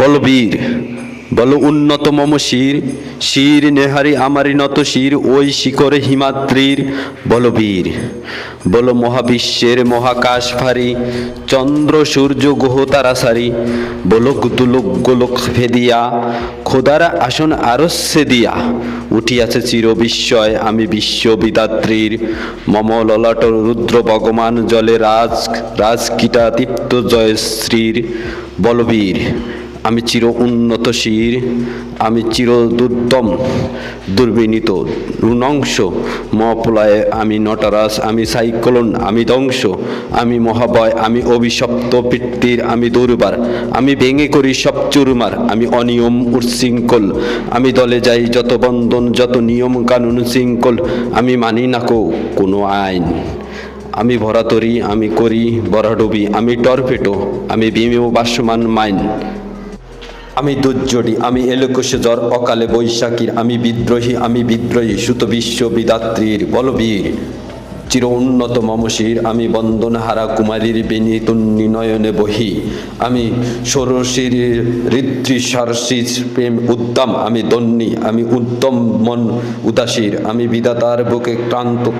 বল বীর, বল উন্নত মম শির শির নেহারি আমারি নত শির, ওই শিখরে হিমাদ্রির। বল বীর, বল মহাবিশ্বের মহাকাশ ভারী, চন্দ্র সূর্য গ্রহ তারা সারি। বলক দুলোক গোলক ভেদিয়া, খোদারা আসন আরস্যে দিয়া। উঠিয়াছে চির বিস্ময় আমি বিশ্ববিদাত্রীর মম ললাট রুদ্র ভগবান জলে রাজ রাজকীটা দীপ্ত জয়শ্রীর। বলবীর আমি চির উন্নত শির, আমি চির দুর্দম, দুর্বিনীত রুণংশ মপলয়ে আমি নটরাস আমি সাইক্লোন, আমি ধ্বংস, আমি মহাবয়, আমি অভিশপ্ত পিতৃর আমি দুর্বার, আমি ভেঙে করি সব চুরমার, আমি অনিয়ম উচ্ছৃঙ্খল, আমি দলে যাই যত বন্ধন, যত নিয়ম কানুন শৃঙ্খল, আমি মানি না কো কোনো আইন। আমি ভরাতরি, আমি করি বরাডুবি, আমি টরপেটো আমি বিমেও বাসমান মাইন। আমি দুর্জটি আমি এলোকসে জ্বর, অকালে বৈশাখীর, আমি বিদ্রোহী আমি বিদ্রোহী, সুত বিশ্ববিদাত্রীর বলবীর। চির উন্নত মমশির আমি বন্দনহারা কুমারীর বেনিতুন্নি নয়নে বহি। আমি ষোড়শীর ঋত্রি সারসির প্রেম উদ্দাম, আমি দন্নি, আমি উদ্যম মন উদাসীর, আমি বিদাতার বুকে ক্রান্ত